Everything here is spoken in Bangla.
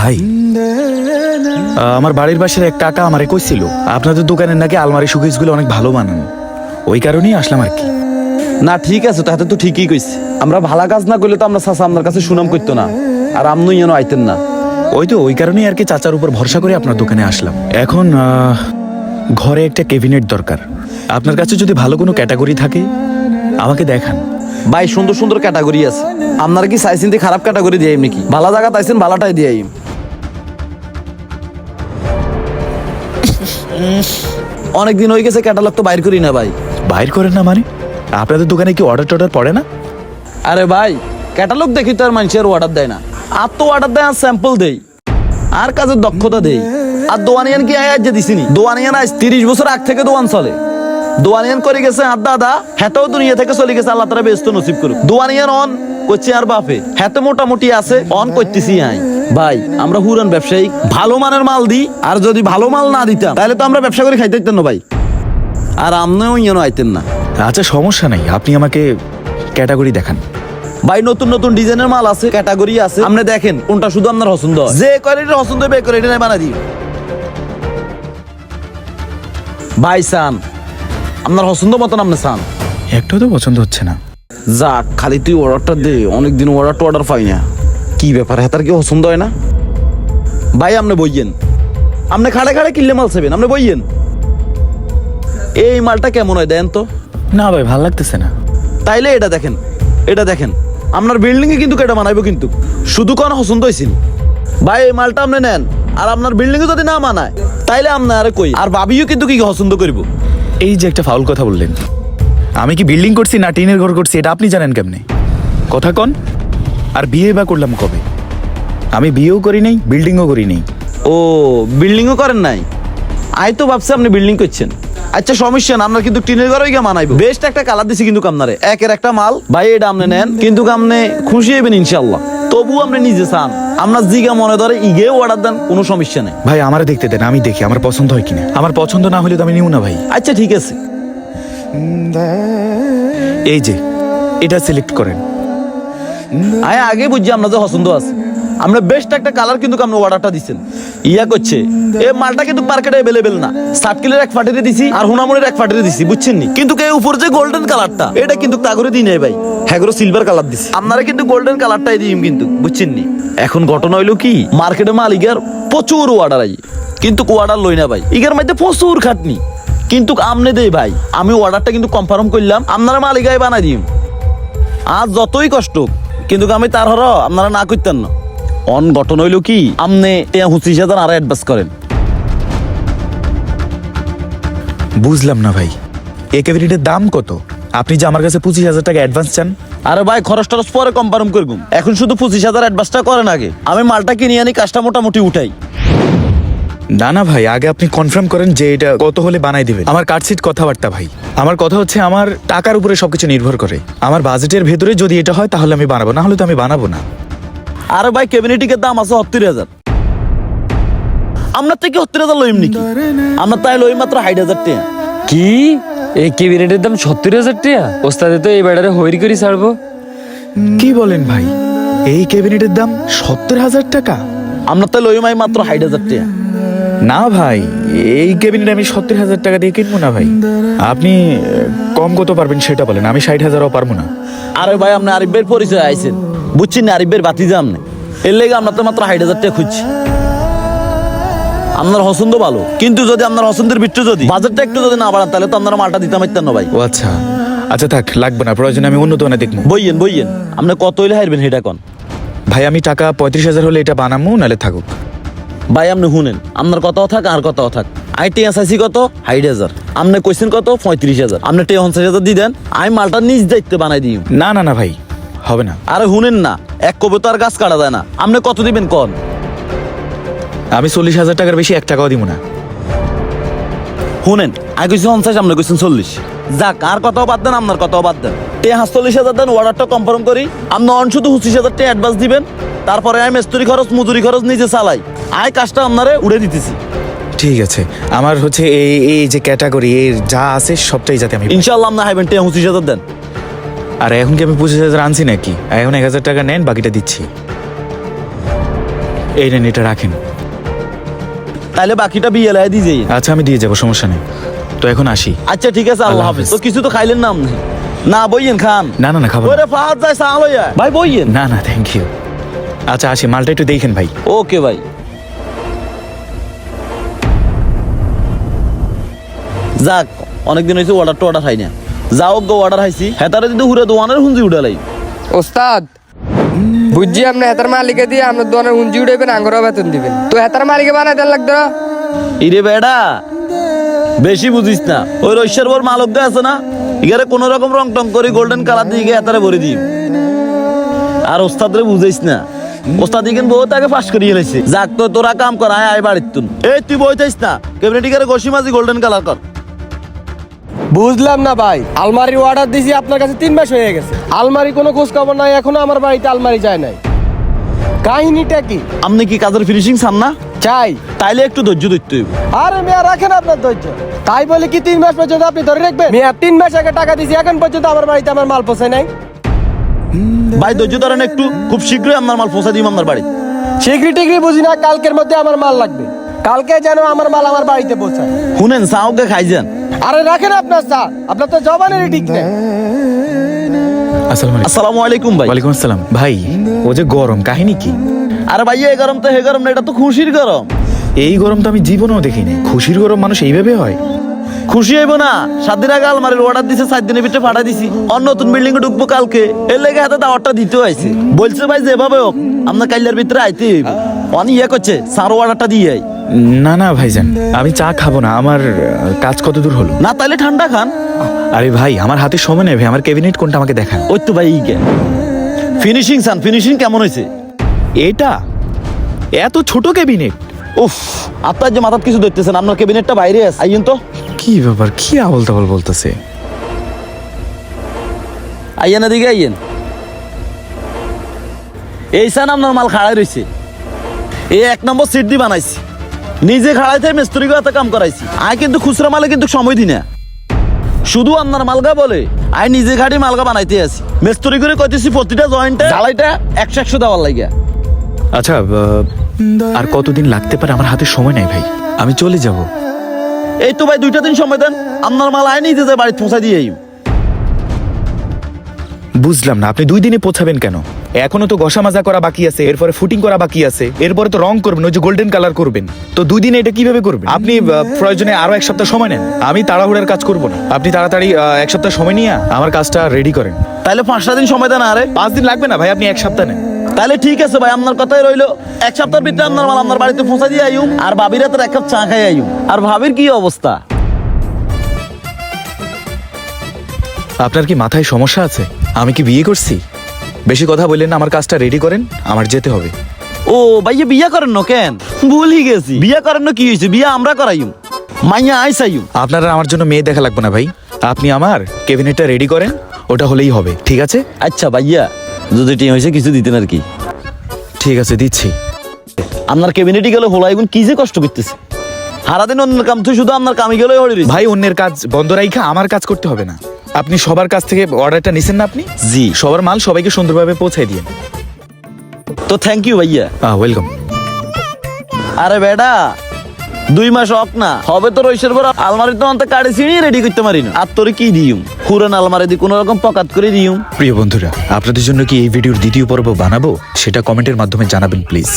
ভাই। আমার বাড়ির পাশের এক কাকা আমারে কইছিল আপনাদের দোকানের নাকি আলমারি সুকেসগুলো অনেক ভালো বানান। ওই কারণেই আসলাম আর কি। না ঠিক আছে তাহাতে তো ঠিকই কইছে। আমরা ভালো কাজ না করলে তো আমরা চাচা আপনার কাছে সুনাম করতো না আর আপনি যেন আইতেন না। ওই তো ওই কারণেই আর কি চাচার উপর ভরসা করে আপনার দোকানে আসলাম। এখন ঘরে একটা কেবিনেট দরকার। আপনার কাছে যদি ভালো কোনো ক্যাটাগরি থাকে আমাকে দেখান। ভাই সুন্দর সুন্দর ক্যাটাগরি আছে। আপনারা কি চাইছেন খারাপ ক্যাটাগরি দিয়ে নাকি? ভালো জায়গা তাইছেন ভালোটাই দিয়ে অনেক দিন হয়ে গেছে ক্যাটালগ তো বাইর করি না ভাই। বাইর করেন না মানে? আপনাদের দোকানে কি অর্ডার টর্ডার পড়ে না? আরে ভাই ক্যাটালগ দেখি তো আর মানুষের অর্ডার দেয় না। আর তো অর্ডার দেয় আর স্যাম্পল দেই। আর কাজের দক্ষতা দেই। আর দোয়ানিয়ান কি আজ যে দিছিনি দোয়ানিয়ান আজ তিরিশ বছর আগ থেকে দোয়ান চলে। দোয়ানিয়ান করে গেছে আর দাদা হেতেও দুনিয়া থেকে চলে গেছে আল্লাহ তারা ব্যস্ত নসিব করুক। দোয়ানিয়ান অন করছে আর বাপে। হেতে মোটামুটি আছে অন করতেছি আই। ভাই আমরা হুরান ব্যবসায়ী ভালো মানের মাল দিই আর যদি ভালো মাল না দিতাম তাহলে তো আমরা ব্যবসা করে খাইতে দিতেন না ভাই। আর আমনেও ইয়েন আইতেন না। আচ্ছা সমস্যা নাই আপনি আমাকে ক্যাটাগরি দেখান। ভাই নতুন নতুন ডিজাইনের মাল আছে ক্যাটাগরি আছে। আপনি দেখেন কোনটা শুধু আপনার পছন্দ হয়। যে কোয়ালিটির পছন্দ হবে কোয়ালিটি নাই বানা দিই। ভাই সান আপনার পছন্দ মতন আপনি সান। একটাও তো পছন্দ হচ্ছে না। যাক খালি তুই অর্ডারটা দে অনেকদিন অর্ডার টু অর্ডার পাই না। কি ব্যাপার? হেতার কি পছন্দ হয় না? ভাই আপনি বইয়েন। আপনি খাড়ে খাড়ে কিনলে মাল সেবেন আপনি বইয়েন। এই মালটা কেমন হয় দেন তো? না ভাই ভালো লাগতেছে না। তাইলে এটা দেখেন এটা দেখেন। আপনার বিল্ডিং এ কিন্তু কেটে বানাইবো কিন্তু। শুধু কোন পছন্দ হয়েছিল ভাই এই মালটা আপনি নেন আর আপনার বিল্ডিং এ যদি না মানায় তাইলে আপনি আরে কই? আর ভাবিও কিন্তু কি পছন্দ করিব? এই যে একটা ফাউল কথা বললেন। আমি কি বিল্ডিং করছি না টিনের ঘর করছি এটা আপনি জানেন কেমনে? কথা কন। আর বিয়ে বা করলাম কবে? আমি বিয়েও করি নাই বিল্ডিংও করি নাই। ও বিল্ডিংও করেন নাই? আই তো ভাবছি আপনি বিল্ডিং করছেন। আচ্ছা সমস্যা না আপনার কিন্তু টিনের ঘরে গিয়ে মানাইবো। বেস্ট একটা কালার দিছি কিন্তু আপনারে একের একটা মাল। ভাই এটা আপনি নেন কিন্তু আপনি খুশি হবেন ইনশাল্লাহ তবু আপনি নিজে চান। আপনার জিগা মনে ধরে ইগেও অর্ডার দেন কোনো সমস্যা নেই। ভাই আমারে দেখতে দেন আমি দেখি আমার পছন্দ হয় কিনা। আমার পছন্দ না হলে তো আমি নিব না ভাই। আচ্ছা ঠিক আছে। এই যে এটা সিলেক্ট করেন। আমি আগে বুঝছি আপনার যে পছন্দ আছে। আমরা বেস্ট একটা কালার কিন্তু আপনি অর্ডারটা দিচ্ছেন ইয়া করছে, এ মালটা কিন্তু মার্কেটে অ্যাভেলেবেল না। সার্কিলের এক ফাটিতে দিছি আর হুনামুনের এক ফাটিতে দিছি, বুঝছেন নি? কিন্তু এই উপর যে গোল্ডেন কালারটা এটা কিন্তু তাগরে দিই নাই ভাই। হ্যাগরো সিলভার কালার দিছি। আপনারা কিন্তু গোল্ডেন কালারটাই দিই কিন্তু, বুঝছেন নি? এখন ঘটনা হইল কি মার্কেটে মালিকের প্রচুর অর্ডার আই। কিন্তু অর্ডার লই না ভাই। ইগার মধ্যে প্রচুর খাটনি। কিন্তু আমনে দেই ভাই, আমি অর্ডারটা কিন্তু কনফার্ম করলাম, আপনারা মালিকাই বানাই দিম। আজ যতই কষ্ট কিন্তু আমি তার হর আপনারা না করতেন না। অন গঠন হইল কি আমনে হুঁচিশ হাজার আরও অ্যাডভান্স করেন। বুঝলাম না ভাই। এ ক্যাবিনেটের দাম কত? আপনি যে আমার কাছে পঁচিশ হাজার টাকা অ্যাডভান্স চান। আরে ভাই খরচ টরচ পরে কম্পারম করব। এখন শুধু পঁচিশ হাজার অ্যাডভান্সটা করেন আগে। আমি মালটা কিনে আনি কাজটা মোটামুটি উঠাই। না না ভাই আগে আপনি কনফার্ম করেন যে এটা কত হলে বানাই দিবেন। আমার কার্ডশিট কথাবার্তা ভাই। আমার কথা হচ্ছে আমার টাকার উপরে সবকিছু নির্ভর করে। আমার বাজেটের ভেতরে যদি এটা হয় তাহলে আমি বানাবো না হলে তো আমি বানাবো না। আরে ভাই কেবিনেটিকের দাম আছে সত্তর হাজার। আপনার থেকে সত্তর হাজার লইম নাকি? আপনার তাই লই মাত্র ষাট হাজার টাকা। কি? এই ক্যাবিনেটের দাম সত্তর হাজার টাকা? ওস্তাদে তো এই বেড়ারে হইর করি ছাড়বো। কি বলেন ভাই? এই ক্যাবিনেটের দাম সত্তর হাজার টাকা? আপনার তাই লইম মাত্র ষাট হাজার টাকা। না ভাই এই ক্যাবিনেট আমি সত্তর হাজার টাকা দিয়ে কিনবো না ভাই। আপনি কম কত পারবেন সেটা বলেন আমি ষাট হাজারও পারব না। আরে ভাই আপনি আরিফের পরিচয় আইছেন। বুঝছেন না আরিফের বাতি যে আপনি এর লেগে আপনার তো মাত্র ষাট হাজার টাকা খুঁজছি। আপনার পছন্দ ভালো কিন্তু যদি আপনার পছন্দের ভিতরে যদি বাজেটটা একটু যদি না বাড়ান তাহলে তো আপনারা মালটা দিতে পারতেন না ভাই। ও আচ্ছা। আচ্ছা থাক লাগবে না প্রয়োজনে আমি অন্য দোকানে দেখব। বইয়েন বইয়েন। আপনি কত হইলে হারবেন সেটা কন? ভাই আমি টাকা পঁয়ত্রিশ হাজার হলে এটা বানামু নাহলে থাকুক। ভাই আপনি শুনেন আপনার কথাও থাক আর কথাও থাক। I T S I C কত? হাইট হাজার। আপনি কোয়েশ্চেন কত? পঁয়ত্রিশ হাজার। আপনি টে পঞ্চাশ হাজার দিয়ে দেন আমি মালটা নিজ দায়িত্বে বানাই দিই। না না না ভাই হবে না। আরে শুনেন না এক কবে তো আর গাছ কাটা যায় না। আপনি কত দিবেন কন? আমি চল্লিশ হাজার টাকার বেশি এক টাকাও দিব না। শুনেন আগে কইছি পঞ্চাশ আপনি কইছেন চল্লিশ। যাক আর কথাও বাদ দেন আপনার কথাও বাদ দেন। টে চল্লিশ হাজার দেন অর্ডারটা কনফার্ম করি। আপনি অন শুধু পঁচিশ হাজার টাকা অ্যাডভান্স দিবেন। তারপরে আমি মেস্তুরি খরচ মজুরি খরচ নিজে চালাই। আয় কাজটা আপনারে উড়ে দিতেছি। ঠিক আছে। আমার হচ্ছে এই এই যে ক্যাটাগরি এর যা আছে সবটাই যাতে আমি ইনশাল্লাহ আপনি হাইবেন টে পঁচিশ হাজার দেন। আর এখন কি আমি পঁচিশ হাজার আনছি নাকি? এখন এক হাজার টাকা নেন বাকিটা দিচ্ছি। এই নেন এটা রাখেন। তাহলে বাকিটা বিয়ে লাই দিয়ে যাই। আচ্ছা আমি দিয়ে যাব সমস্যা নেই। তো এখন আসি। আচ্ছা ঠিক আছে আল্লাহ হাফেজ। তো কিছু তো খাইলেন না আপনি? না বইয়েন খান। না না না খাব। ওরে ফাহাদ যায় হইয়া ভাই বইয়েন। না না থ্যাংক ইউ আচ্ছা আসি মালটা একটু দেখেন ভাই। ওকে ভাই। যাক অনেকদিন হয়েছে অর্ডার তো অর্ডার খাই না যাও গো অর্ডার খাইছি। হেতারে কিন্তু হুরে দোয়ানের হুঞ্জি উঠালাই ওস্তাদ বুঝছি আপনি হেতার মালিকে দিয়ে আপনার দোকানের হুঞ্জি উঠাইবেন আঙ্গুরও বেতন দিবেন। তো হেতার মালিকে বানাই দেন লাগতো? ইরে বেডা বেশি বুঝিস না। ওই রৈশের বর মালক দে আছে না? ইগারে কোন রকম রং টং করে গোল্ডেন কালার দিয়ে গিয়ে হেতারে ভরে দিই আর ওস্তাদ রে বুঝাইস না। ওস্তাদ ইগেন বহুত আগে পাস করিয়ে লাইছে। যাক তো তোরা কাম কর আয় আয় বাড়ির তুন। এই তুই বইতাইস না। কেবনেটিকারে গসি মাঝি গোল্ডেন কালার কর। বুঝলাম না ভাই। আলমারির অর্ডার দিছি আপনার কাছে তিন মাস হয়ে গেছে। আলমারি কোনো খোঁজ খবর নাই এখনও আমার বাড়িতে আলমারি যায় নাই। কাহিনীটা কি? আপনি কি কাজের ফিনিশিং চান না? চাই। তাইলে একটু ধৈর্য ধরতে হইব। আরে মেয়া রাখেন আপনার ধৈর্য। তাই বলে কি তিন মাস পর্যন্ত আপনি ধরে রাখবেন? মেয়া তিন মাস আগে টাকা দিছি এখন পর্যন্ত আমার বাড়িতে আমার মাল পৌঁছায় নাই। ভাই ধৈর্য ধরেন একটু। খুব শীঘ্রই আমার মাল পৌঁছে দিব আপনার বাড়ি শীঘ্রই টিগরি বুঝি না কালকের মধ্যে আমার মাল লাগবে। কালকে যেন আমার মাল আমার বাড়িতে পৌঁছায়। শুনেন চাওকে খাই যান আরে রাখেন আপনার চা। আপনার তো জবানেরই ঠিক নেই। আসসালামু আলাইকুম। আসসালামু আলাইকুম ভাই। ওয়ালাইকুম আসসালাম। ভাই ও যে গরম কাহিনী কি? আরে ভাই এই গরম তো হে গরম না এটা তো খুশির গরম। এই গরম তো আমি জীবনেও দেখিনি। খুশির গরম মানুষ এইভাবে হয়? খুশি হইব না। সাত দিন আগে আলমারির অর্ডার দিছে সাত দিনের ভিতরে পাঠা দিছি। অন্য নতুন বিল্ডিং এ ঢুকবো কালকে। এর লেগে হাতে দাওয়ারটা দিতে হয়েছে। বলছে ভাই যেভাবে হোক আপনার কাইলের ভিতরে আইতে হইব। অনেক ইয়ে করছে সারো অর্ডারটা দিয়ে আই না না ভাইজান। আমি চা খাব না আমার কাজ কত দূর হলো? না তাইলে ঠান্ডা খান। আরে ভাই আমার হাতে সময় নেই ভাই আমার ক্যাবিনেট কোনটা আমাকে দেখান। ওই তো ভাই ফিনিশিং সান ফিনিশিং কেমন হয়েছে? এটা? এত ছোট ক্যাবিনেট? উফ আপনার যে মাথার কিছু দেখতেছেন আপনার ক্যাবিনেটটা বাইরে আছে। আইন তো। কি ব্যাপার কি আবল তাবল বলতেছে? আইয়েন এদিকে আইয়েন। এই সান আপনার মাল খাড়াই রয়েছে এই এক নম্বর সিট দিয়ে বানাইছি। নিজে খাড়াইতে মিস্ত্রি হাতে কাম করাইছি। আয় কিন্তু খুচরা মালে কিন্তু সময় দিই না। শুধু আপনার মালগা বলে আই নিজে ঘাটি মালগা বানাইতে আছি মিস্ত্রি করে কইতেছি প্রতিটা জয়েন্টে ঢালাইটা একশো একশো দেওয়ার লাগে আচ্ছা আর কতদিন লাগতে পারে আমার হাতে সময় নাই ভাই? আমি চলে যাব। এই তো ভাই দুইটা দিন সময় দেন। আপনার মাল আয় নিজে যে বাড়ি পৌঁছাই দিয়ে বুঝলাম না আপনি দুই দিনে পৌঁছাবেন কেন? এখনও তো ঘষা মাজা করা বাকি আছে এরপরে ফুটিং করা বাকি আছে এরপরে তো রং করবেন ওই যে গোল্ডেন কালার করবেন। তো দুই দিনে এটা কীভাবে করবেন? আপনি আহ, প্রয়োজনে আরও এক সপ্তাহ সময় নেন। আমি তাড়াহুড়ার কাজ করব না। আপনি তাড়াতাড়ি আহ, এক সপ্তাহ সময় নিয়ে আমার কাজটা রেডি করেন। তাইলে পাঁচটা দিন সময় দেন আরে। পাঁচ দিন লাগবে না ভাই আপনি এক সপ্তাহ নেন। তাহলে ঠিক আছে ভাই আপনার কথাই রইল। এক সপ্তাহের ভিতরে আপনার মাল আপনার বাড়িতে পৌঁছা দিয়ে আইম আর ভাবির হাতের এক কাপ চা খাই আইম আর ভাবির কি অবস্থা? আপনার কি মাথায় সমস্যা আছে? আমি কি বিয়ে করছি? বেশি কথা বললেন না আমার কাজটা রেডি করেন আমার যেতে হবে। ও ভাইয়া বিয়া করেন না কেন? ভুলই গেছি। বিয়া করেন না কি হয়েছে? বিয়া আমরা করাইম। মাইয়া আইস আপনারা আমার জন্য মেয়ে দেখা লাগবে না ভাই। আপনি আমার ক্যাবিনেটটা রেডি করেন ওটা হলেই হবে ঠিক আছে? আচ্ছা ভাইয়া যদি টিম হয়েছে কিছু দিতেন আর কি। ঠিক আছে দিচ্ছি। আপনার ক্যাবিনেটে গেলে হলো এখন কি যে কষ্ট করতেছে। সারাদিন অন্যের কাম তুই শুধু আপনার কামে গেলে রয়েছে ভাই অন্যের কাজ বন্ধ রাইখা আমার কাজ করতে হবে না। আপনি সবার কাছ থেকে অর্ডারটা নিছেন না আপনি? জি। সবার মাল সবাইকে সুন্দরভাবে পৌঁছাই দিন তো থ্যাংক ইউ ভাইয়া। ওয়েলকাম আরে বেটা দুই মাস অক না। হবে তো রইসের পর আলমারি তো অন্ত কাড়ে ছিঁড়ি রেডি করতে পারি না। আর তোর কি দিউম পুরান আলমারি দিয়ে কোনো রকম পকাত করে দিউম প্রিয় বন্ধুরা আপনাদের জন্য কি এই ভিডিওর দ্বিতীয় পর্ব বানাবো? সেটা কমেন্টের মাধ্যমে জানাবেন প্লিজ